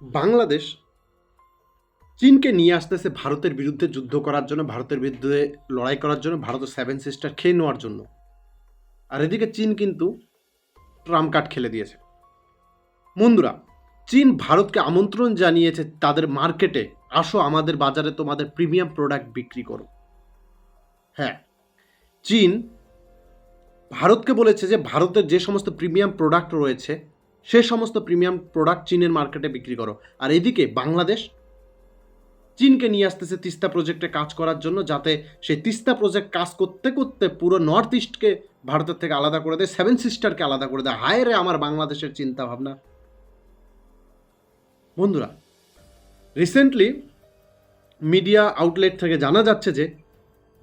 বাংলাদেশ চীনকে নিয়ে আসতেছে ভারতের বিরুদ্ধে যুদ্ধ করার জন্য, ভারতের বিরুদ্ধে লড়াই করার জন্য ভারতের সেভেন সিস্টার খেয়ে নেওয়ার জন্য। আর এদিকে চীন কিন্তু ট্রাম্প কার্ড খেলে দিয়েছে। বন্ধুরা, চীন ভারতকে আমন্ত্রণ জানিয়েছে তাদের মার্কেটে, আসো আমাদের বাজারে তোমাদের প্রিমিয়াম প্রোডাক্ট বিক্রি করো। হ্যাঁ চীন ভারতকে বলেছে যে ভারতের যে সমস্ত প্রিমিয়াম প্রোডাক্ট রয়েছে সে সমস্ত প্রিমিয়াম প্রোডাক্ট চীনের মার্কেটে বিক্রি করো। আর এদিকে বাংলাদেশ চীনকে নিয়ে আসতেছে তিস্তা প্রজেক্টে কাজ করার জন্য যাতে সেই তিস্তা প্রজেক্ট কাজ করতে করতে পুরো নর্থ ইস্টকে ভারতের থেকে আলাদা করে দেয় সেভেন সিস্টারকে আলাদা করে দেয়। হায় রে আমার বাংলাদেশের চিন্তা ভাবনা বন্ধুরা রিসেন্টলি মিডিয়া আউটলেট থেকে জানা যাচ্ছে যে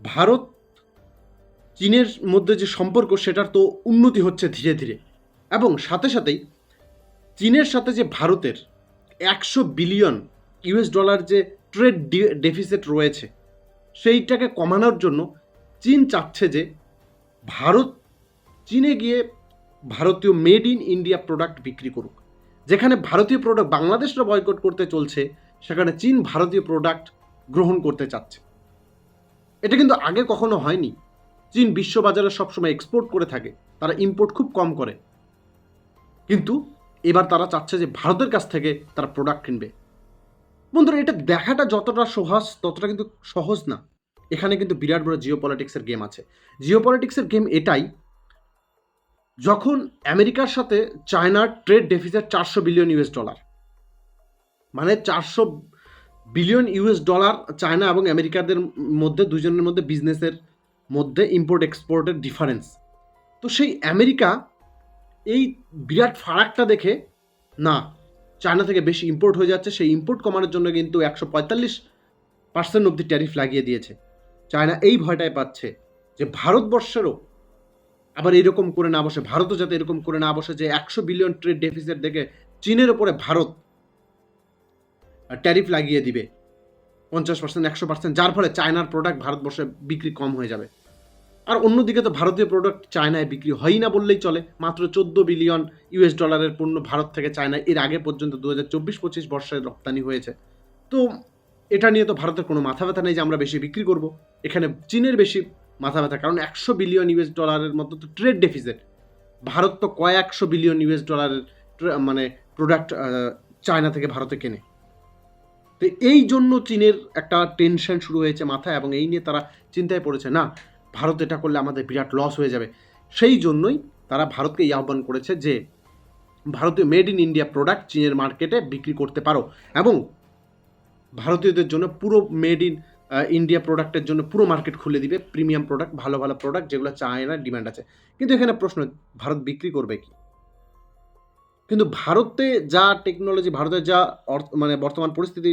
ভারত চীনের মধ্যে যে সম্পর্ক, সেটার তো উন্নতি হচ্ছে ধীরে ধীরে। এবং সাথে সাথেই চীনের সাথে যে ভারতের একশো বিলিয়ন ইউএস ডলার যে ট্রেড ডেফিসিট রয়েছে, সেইটাকে কমানোর জন্য চীন চাচ্ছে যে ভারত, চীনে গিয়ে ভারতীয় মেড ইন ইন্ডিয়া প্রোডাক্ট বিক্রি করুক। যেখানে ভারতীয় প্রোডাক্ট বাংলাদেশরা বয়কট করতে চলছে, সেখানে চীন ভারতীয় প্রোডাক্ট গ্রহণ করতে চাচ্ছে। এটা কিন্তু আগে কখনো হয়নি। চীন বিশ্ববাজারে সবসময় এক্সপোর্ট করে থাকে, তারা ইম্পোর্ট খুব কম করে। কিন্তু এবার তারা চাচ্ছে যে ভারতের কাছ থেকে তারা প্রোডাক্ট কিনবে। বন্ধুরা, এটা দেখাটা যতটা সহজ, ততটা কিন্তু সহজ না। এখানে কিন্তু বিরাট বড় জিও পলিটিক্সের গেম আছে। জিও পলিটিক্সের গেম এটাই, যখন আমেরিকার সাথে চায়নার ট্রেড ডেফিসিট চারশো বিলিয়ন ইউএস ডলার মানে চারশো বিলিয়ন ইউএস ডলার চায়না এবং আমেরিকাদের মধ্যে, দুজনের মধ্যে বিজনেসের মধ্যে ইম্পোর্ট এক্সপোর্টের ডিফারেন্স তো সেই আমেরিকা এই বিরাট ফারাকটা দেখে, না, চায়না থেকে বেশি ইম্পোর্ট হয়ে যাচ্ছে, সেই ইম্পোর্ট কমানোর জন্য কিন্তু একশো পঁয়তাল্লিশ পার্সেন্ট অব্দি ট্যারিফ লাগিয়ে দিয়েছে। চায়না এই ভয়টাই পাচ্ছে যে ভারতবর্ষেরও আবার এরকম করে না বসে, ভারতও যাতে এরকম করে না বসে যে একশো বিলিয়ন ট্রেড ডেফিসিট দেখে চীনের ওপরে ভারত ট্যারিফ লাগিয়ে দিবে, পঞ্চাশ পার্সেন্ট একশো পার্সেন্ট যার ফলে চায়নার প্রোডাক্ট ভারতবর্ষে বিক্রি কম হয়ে যাবে। আর অন্যদিকে তো ভারতীয় প্রোডাক্ট চায়নায় বিক্রি হয়ই না বললেই চলে। মাত্র চোদ্দ বিলিয়ন ইউএস ডলারের পণ্য ভারত থেকে চায়নায় এর আগে পর্যন্ত দু হাজার চব্বিশ পঁচিশ বর্ষে রপ্তানি হয়েছে। তো এটা নিয়ে তো ভারতের কোনো মাথা ব্যথা নেই যে আমরা বেশি বিক্রি করব। এখানে চীনের বেশি মাথা ব্যথা, কারণ একশো বিলিয়ন ইউএস ডলারের মতো তো ট্রেড ডেফিসিট ভারত তো কয়েকশো বিলিয়ন ইউএস ডলারের মানে প্রোডাক্ট চায়না থেকে ভারতে কেনে। তো এই জন্য চীনের একটা টেনশন শুরু হয়েছে মাথায় এবং এই নিয়ে তারা চিন্তায় পড়েছে। না ভারত এটা করলে আমাদের বিরাট লস হয়ে যাবে। সেই জন্যই তারা ভারতকে এই আহ্বান করেছে যে, ভারতীয় মেড ইন ইন্ডিয়া প্রোডাক্ট চীনের মার্কেটে বিক্রি করতে পারো এবং ভারতীয়দের জন্য পুরো মেড ইন ইন্ডিয়া প্রোডাক্টের জন্য পুরো মার্কেট খুলে দিবে। প্রিমিয়াম প্রোডাক্ট ভালো ভালো প্রোডাক্ট যেগুলো চায়নার ডিমান্ড আছে। কিন্তু এখানে প্রশ্ন, ভারত বিক্রি করবে কি? কিন্তু ভারতে যা টেকনোলজি ভারতের যা মানে বর্তমান পরিস্থিতি,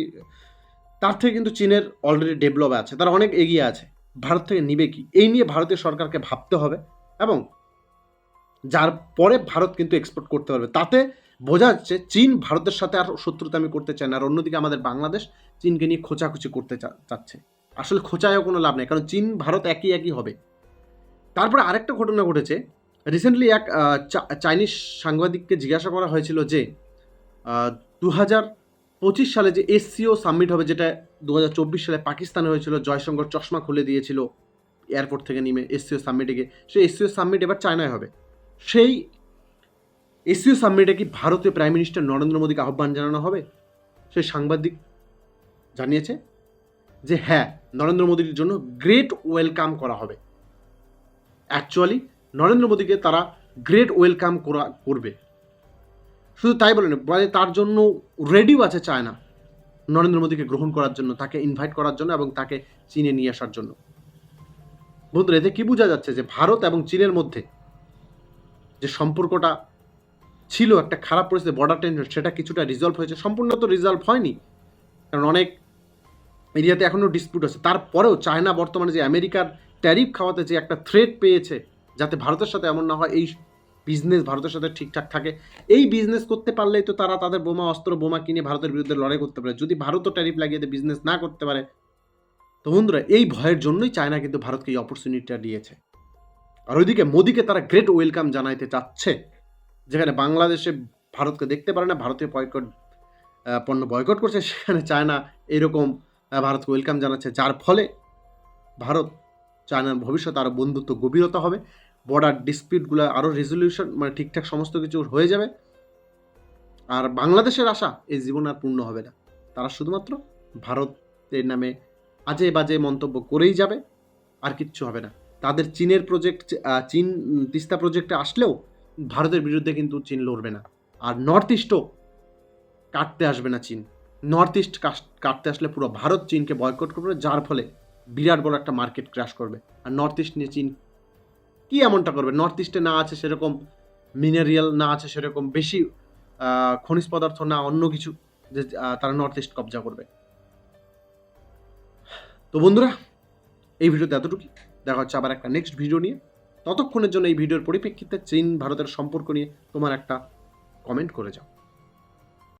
তার থেকে কিন্তু চীনের অলরেডি ডেভেলপ আছে। তারা অনেক এগিয়ে আছে। ভারত থেকে নিবে কি? এই নিয়ে ভারতীয় সরকারকে ভাবতে হবে এবং যার পরে ভারত কিন্তু এক্সপোর্ট করতে পারবে। তাতে বোঝা যাচ্ছে চীন ভারতের সাথে আর শত্রুতা আমি করতে চায় না। আর অন্যদিকে আমাদের বাংলাদেশ চীনকে নিয়ে খোঁচাখুচি করতে চাচ্ছে। আসলে খোঁচায়ও কোনো লাভ নেই, কারণ চীন, ভারত একই একই হবে। তারপরে আরেকটা ঘটনা ঘটেছে। রিসেন্টলি এক চাইনিজ সাংবাদিককে জিজ্ঞাসা করা হয়েছিল যে দু হাজার পঁচিশ সালে যে এসসিও সাবমিট হবে, যেটা দু হাজার চব্বিশ সালে পাকিস্তানে হয়েছিল, জয়শঙ্কর চশমা খুলে দিয়েছিল এয়ারপোর্ট থেকে নেমে এসসিও সাবমিটে গিয়ে। সেই এসসিও সাবমিট এবার চায়নায় হবে। সেই এসিও সাবমিটে কি ভারতীয় প্রাইম মিনিস্টার নরেন্দ্র মোদীকে আহ্বান জানানো হবে? সেই সাংবাদিক জানিয়েছে যে হ্যাঁ নরেন্দ্র মোদীর জন্য গ্রেট ওয়েলকাম করা হবে। অ্যাকচুয়ালি নরেন্দ্র মোদীকে তারা গ্রেট ওয়েলকাম করা, করবে। শুধু তাই বলেন মানে তার জন্য রেডিও আছে চায়না, নরেন্দ্র মোদীকে গ্রহণ করার জন্য, তাকে ইনভাইট করার জন্য এবং তাকে চীনে নিয়ে আসার জন্য। বন্ধুরা, এতে কী বোঝা যাচ্ছে যে ভারত এবং চীনের মধ্যে যে সম্পর্কটা ছিল, একটা খারাপ পরিস্থিতি বর্ডার টেনশন সেটা কিছুটা রিজলভ হয়েছে। সম্পূর্ণ তো রিজলভ হয়নি, কারণ অনেক এরিয়াতে এখনও ডিসপিউট আছে। তারপরেও চায়না বর্তমানে যে আমেরিকার ট্যারিফ খাওয়াতে যে একটা থ্রেট পেয়েছে, যাতে ভারতের সাথে এমন না হয়, এই বিজনেস ভারতের সাথে ঠিকঠাক থাকে। এই বিজনেস করতে পারলেই তো তারা তাদের বোমা, অস্ত্র, বোমা কিনে ভারতের বিরুদ্ধে লড়াই করতে পারে। যদি ভারতও ট্যারিফ লাগিয়ে দিয়ে বিজনেস না করতে পারে, তো বন্ধুরা, এই ভয়ের জন্যই চায়না কিন্তু ভারতকে এই অপরচুনিটিটা দিয়েছে। আর ওইদিকে মোদিকে তারা গ্রেট ওয়েলকাম জানাইতে চাচ্ছে, যেখানে বাংলাদেশে ভারতকে দেখতে পারে না, ভারতীয় বয়কট পণ্য বয়কট করছে, সেখানে চায়না এরকম ভারতকে ওয়েলকাম জানাচ্ছে। যার ফলে ভারত চায়নার ভবিষ্যৎ আরও বন্ধুত্ব, গভীরতা হবে। বর্ডার ডিসপিউটগুলো আরও রেজলিউশন মানে ঠিকঠাক সমস্ত কিছু হয়ে যাবে। আর বাংলাদেশের আশা এই জীবন আর পূর্ণ হবে না। তারা শুধুমাত্র ভারতের নামে আজে বাজে মন্তব্য করেই যাবে, আর কিচ্ছু হবে না। তাদের চীনের প্রজেক্ট চীন, তিস্তা প্রজেক্টে আসলেও ভারতের বিরুদ্ধে কিন্তু চীন লড়বে না। আর নর্থ ইস্টও কাটতে আসবে না চীন। নর্থ ইস্ট কাটতে আসলে পুরো ভারত চীনকে বয়কট করবে, যার ফলে বিরাট বড় একটা মার্কেট ক্র্যাশ করবে। আর নর্থ ইস্ট নিয়ে চীন কি এমনটা করবে? নর্থ ইস্টে না আছে সেরকম মিনারিয়াল না আছে সেরকম বেশি খনিজ পদার্থ, না অন্য কিছু যে তারা নর্থ ইস্ট কবজা করবে। তো বন্ধুরা, এই ভিডিওতে এতটুকুই। দেখা হচ্ছে আবার একটা নেক্সট ভিডিও নিয়ে। ততক্ষণের জন্য এই ভিডিওর পরিপ্রেক্ষিতে চীন, ভারতের সম্পর্ক নিয়ে তোমার একটা কমেন্ট করে যাও।